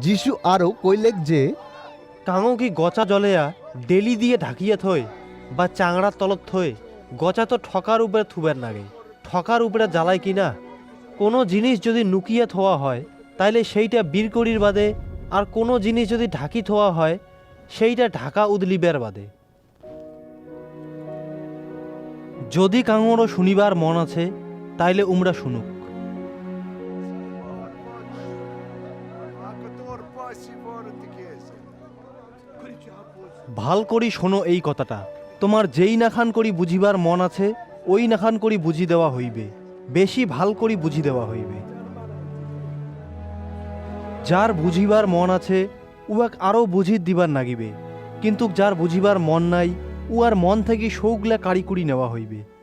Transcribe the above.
যিশু আরও কইলেক যে, কাঙো কি গচা জলেয়া ডেলি দিয়ে ঢাকিয়া থয়, বা চাংড়ার তলত থয়, গচা তো ঠকার উপরে থুবের নাগে, ঠকার উপরে জ্বালায় কি না? কোনো জিনিস যদি নুকিয়ে থোয়া হয়, তাইলে সেইটা বীর করির বাদে, আর কোনো জিনিস যদি ঢাকি থোয়া হয়, সেইটা ঢাকা উদলিবের বাদে। যদি কাঙড়ও শুনিবার মন আছে, তাইলে উমরা শুনুক। ভালো করি শোনো এই কথাটা। তোমার যেই নাখান করি বুঝিবার মন আছে, ওই নাখান করি বুঝি দেওয়া হইবে। বেশি ভালো করি বুঝি দেওয়া হইবে। যার বুঝিবার মন আছে, উহাক আরও বুঝি দিবার নাগিবে। কিন্তু যার বুঝিবার মন নাই, উহার মন থেকে সৌগলা কারিকুরি নেওয়া হইবে।